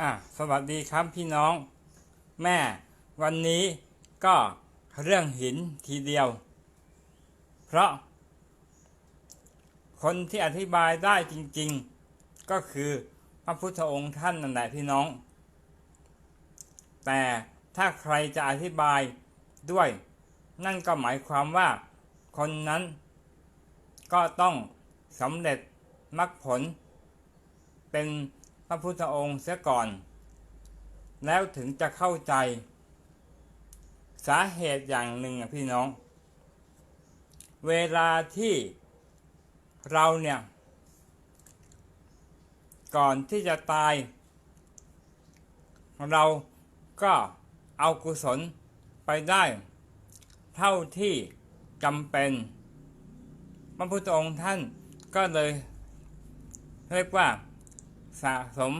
อะสวัสดีครับพี่น้อง แม่วันนี้ก็เรื่องหินทีเดียว เพราะ คนที่อธิบายได้จริงๆ ก็คือพระพุทธองค์ท่านนั่นแหละพี่น้อง แต่ถ้าใครจะอธิบายด้วย นั่นก็หมายความว่า คนนั้น ก็ต้องสำเร็จมรรคผลเป็น พระพุทธองค์เสียก่อน แล้วถึงจะเข้าใจ สาเหตุอย่างหนึ่งพี่น้อง เวลาที่เราเนี่ย ก่อนที่จะตาย เราก็เอากุศลไปได้ เท่าที่จำเป็น พระพุทธองค์ท่านก็เลยเรียกว่า สะสม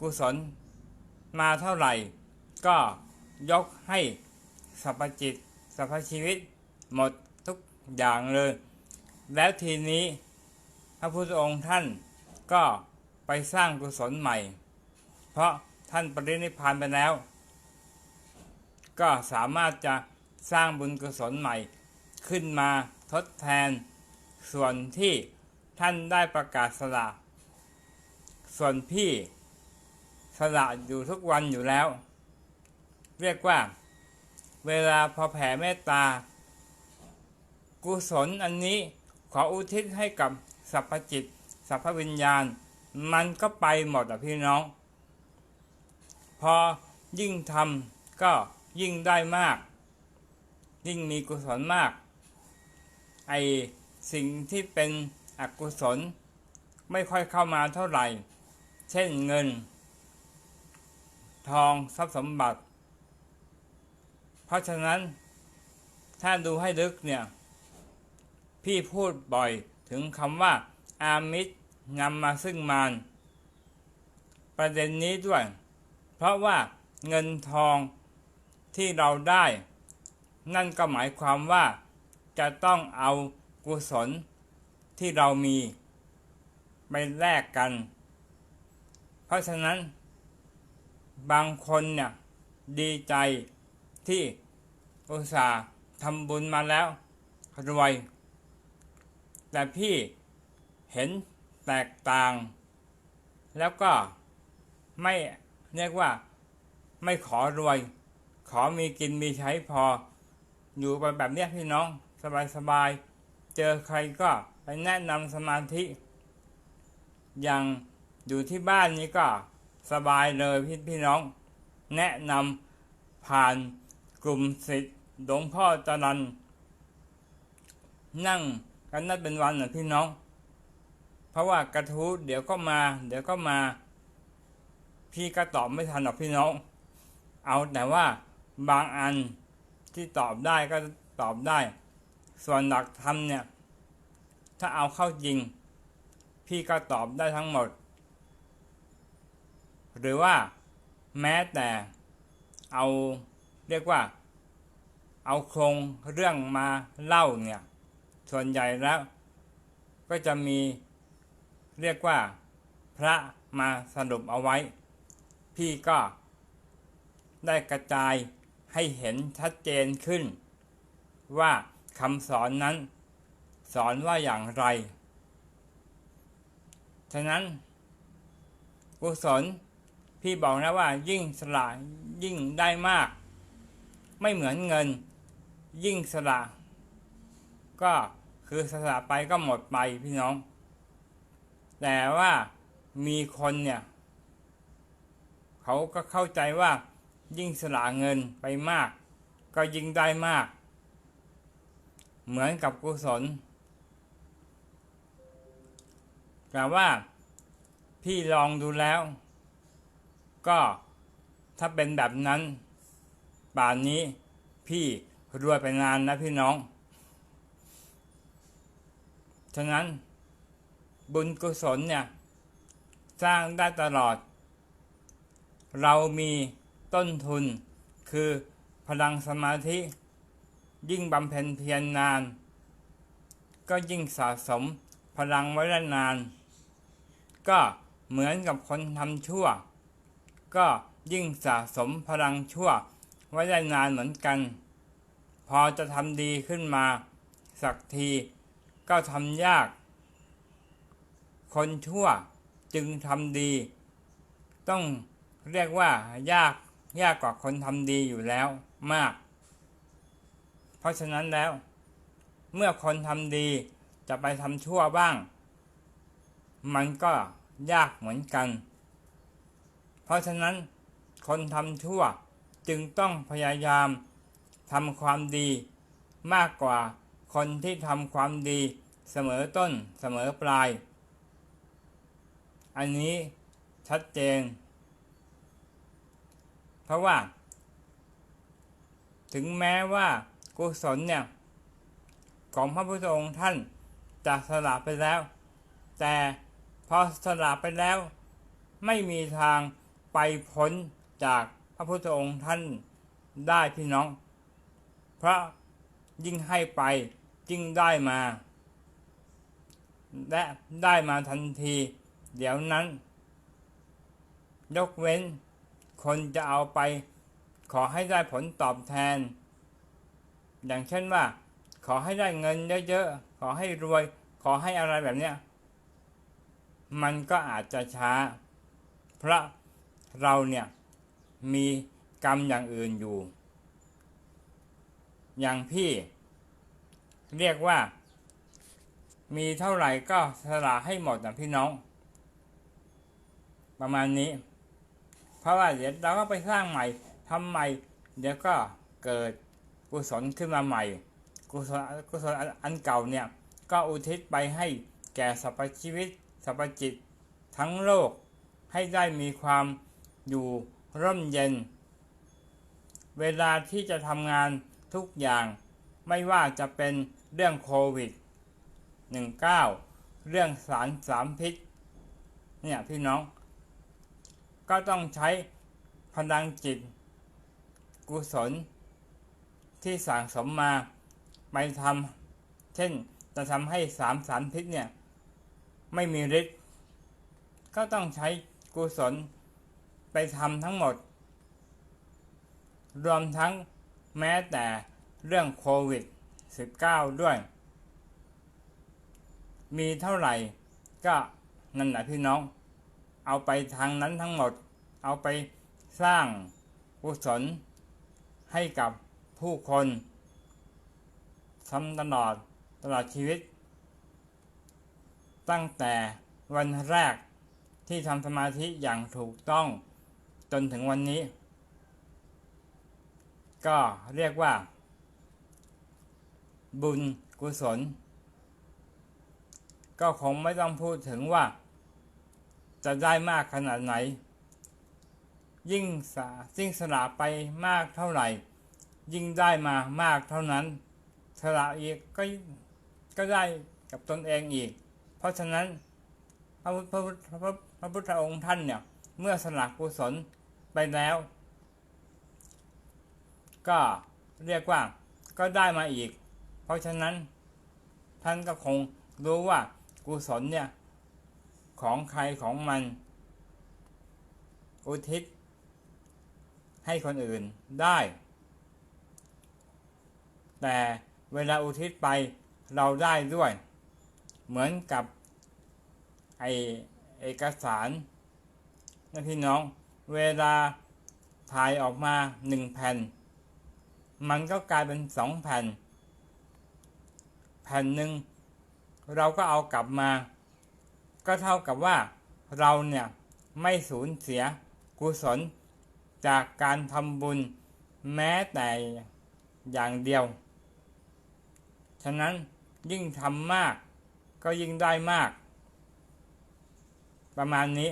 กุศลมาเท่าไหร่ ก็ยกให้สรรพจิตสรรพชีวิตหมดทุกอย่างเลย แล้วทีนี้พระพุทธองค์ท่านก็ไปสร้างกุศลใหม่ เพราะท่านปรินิพพานไปแล้ว ก็สามารถจะสร้างบุญกุศลใหม่ขึ้นมาทดแทนส่วนที่ท่านได้ประกาศสละ ส่วนพี่สละอยู่ทุกวันอยู่แล้ว เรียกว่า เวลาพอแผ่เมตตา กุศลอันนี้ขออุทิศให้กับสรรพจิตสรรพวิญญาณ มันก็ไปหมดอะพี่น้อง พอยิ่งทำก็ยิ่งได้มาก ยิ่งมีกุศลมาก ไอสิ่งที่เป็นอกุศล ไม่ค่อยเข้ามาเท่าไหร่ เช่นเงิน ทองทรัพย์สมบัติ เพราะฉะนั้น ถ้าดูให้ลึกเนี่ย พี่พูดบ่อยถึงคำว่า อามิตรนำมาซึ่งมารประเด็นนี้ด้วย เพราะว่าเงินทองที่เราได้ นั่นก็หมายความว่า จะต้องเอากุศลที่เรามีไปแลกกัน ราะฉะนั้น บางคนเนี่ยดีใจที่อุตส่าห์ทำบุญมาแล้วรวย แต่พี่เห็นแตกต่าง แล้วก็ไม่เรียกว่าไม่ขอรวย ขอมีกินมีใช้พอ อยู่ไปแบบเนี้ยพี่น้องสบายๆ เจอใครก็ไปแนะนำสมาธิ อย่าง อยู่ที่บ้านนี้ก็สบายเลยพี่พี่น้อง แนะนำผ่านกลุ่มสิทธิ์หลวงพ่อจรันนั่งกันนั่นเป็นวันนะพี่น้อง เพราะว่ากระทู้เดี๋ยวก็มา เดี๋ยวก็มา พี่ก็ตอบไม่ทันหรอกพี่น้อง เอาแต่ว่าบางอันที่ตอบได้ก็ตอบได้ ส่วนหลักธรรมเนี่ย ถ้าเอาเข้าจริง พี่ก็ตอบได้ทั้งหมด หรือว่าแม้แต่เอาเรียกว่า เอาโครงเรื่องมาเล่าเนี่ย ส่วนใหญ่แล้ว ก็จะมีเรียกว่าพระมาสรุปเอาไว้ พี่ก็ได้กระจายให้เห็นชัดเจนขึ้น ว่าคำสอนนั้น สอนว่าอย่างไร ฉะนั้นกุศล พี่บอกนะว่ายิ่งสละยิ่งได้มาก ไม่เหมือนเงิน ยิ่งสละก็คือสละไปก็หมดไปพี่น้อง แต่ว่ามีคนเนี่ย เขาก็เข้าใจว่ายิ่งสละเงินไปมาก ก็ยิ่งได้มาก เหมือนกับกุศล แต่ว่าพี่ลองดูแล้ว ก็ถ้าเป็นแบบนั้น ป่านนี้พี่รวยไปนานนะพี่น้อง ฉะนั้นบุญกุศลเนี่ย สร้างได้ตลอด เรามีต้นทุนคือพลังสมาธิ ยิ่งบำเพ็ญเพียรนาน ก็ยิ่งสะสมพลังไว้ได้นาน ก็เหมือนกับคนทำชั่ว ก็ยิ่งสะสมพลังชั่วไว้ได้นานเหมือนกัน พอจะทำดีขึ้นมา สักทีก็ทำยาก คนชั่วจึงทำดี ต้องเรียกว่ายากยากกว่าคนทำดีอยู่แล้วมาก เพราะฉะนั้นแล้ว เมื่อคนทำดีจะไปทำชั่วบ้าง มันก็ยากเหมือนกัน ราะฉะนั้นคนทำชั่วจึงต้องพยายามทำความดีมากกว่าคนที่ทำความดีเสมอต้นเสมอปลาย อันนี้ชัดเจน เพราะว่า ถึงแม้ว่ากุศลเนี่ย ของพระพุทธองค์ท่านจะสละไปแล้ว แต่พอสละไปแล้ว ไม่มีทาง ไปพ้นจากพระพุทธองค์ท่านได้พี่น้องเพราะยิ่งให้ไปยิ่งได้มา และได้มาทันที เดี๋ยวนั้น ยกเว้นคนจะเอาไป ขอให้ได้ผลตอบแทน อย่างเช่นว่า ขอให้ได้เงินเยอะๆ ขอให้รวย ขอให้อะไรแบบเนี้ย มันก็อาจจะช้าเพราะ เราเนี่ยมีกรรมอย่างอื่นอยู่ อย่างพี่ เรียกว่า มีเท่าไหร่ก็สละให้หมดนะพี่น้อง ประมาณนี้ เพราะว่าเดี๋ยวเราก็ไปสร้างใหม่ทำใหม่เดี๋ยวก็เกิดกุศลขึ้นมาใหม่ กุศลกุศลอันเก่าเนี่ย ก็อุทิศไปให้แก่สรรพชีวิตสรรพจิตทั้งโลกให้ได้มีความ อยู่ร่มเย็น เวลาที่จะทำงานทุกอย่างไม่ว่าจะเป็นเรื่องโควิด 19 เรื่องสารสามพิษ เนี่ยพี่น้อง ก็ต้องใช้พลังจิต กุศล ที่สั่งสมมาไปทำเช่นจะทำให้สามสารพิษเนี่ย ไม่มีฤทธิ์ก็ต้องใช้กุศล ไปทำทั้งหมด รวมทั้งแม้แต่เรื่องโควิด -19 ด้วย มีเท่าไหร่ก็นั่นแหละพี่น้อง เอาไปทางนั้นทั้งหมด เอาไปสร้างกุศลให้กับผู้คนทำตลอดตลอดชีวิต ตั้งแต่วันแรกที่ทำสมาธิอย่างถูกต้อง จนถึงวันนี้ ก็เรียกว่า บุญกุศล ก็คงไม่ต้องพูดถึงว่า จะได้มากขนาดไหน ยิ่งสายิ่งสละไปมากเท่าไหร่ ยิ่งได้มามากเท่านั้นสละอีกก็ก็ได้กับตนเองอีก เพราะฉะนั้นพระพุทธพระพุทธพระพระพุทธองค์ท่านเนี่ย เมื่อสละกุศล ไปแล้ว ก็เรียกว่าก็ได้มาอีก เพราะฉะนั้นท่านก็คงรู้ว่ากุศลเนี่ย ของใครของมัน อุทิศ ให้คนอื่นได้ แต่เวลาอุทิศไปเราได้ด้วย เหมือนกับไอเอกสารนะพี่น้อง เวลาถ่ายออกมาหนึ่งแผ่น มันก็กลายเป็นสองแผ่น แผ่นหนึ่งเราก็เอากลับมา ก็เท่ากับว่าเราเนี่ยไม่สูญเสียกุศลจากการทำบุญแม้แต่อย่างเดียว ฉะนั้นยิ่งทำมากก็ยิ่งได้มาก ประมาณนี้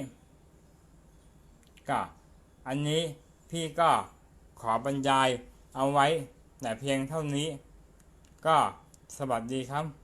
ก็ อันนี้พี่ก็ขอบรรยายเอาไว้แต่เพียงเท่านี้ ก็สวัสดีครับ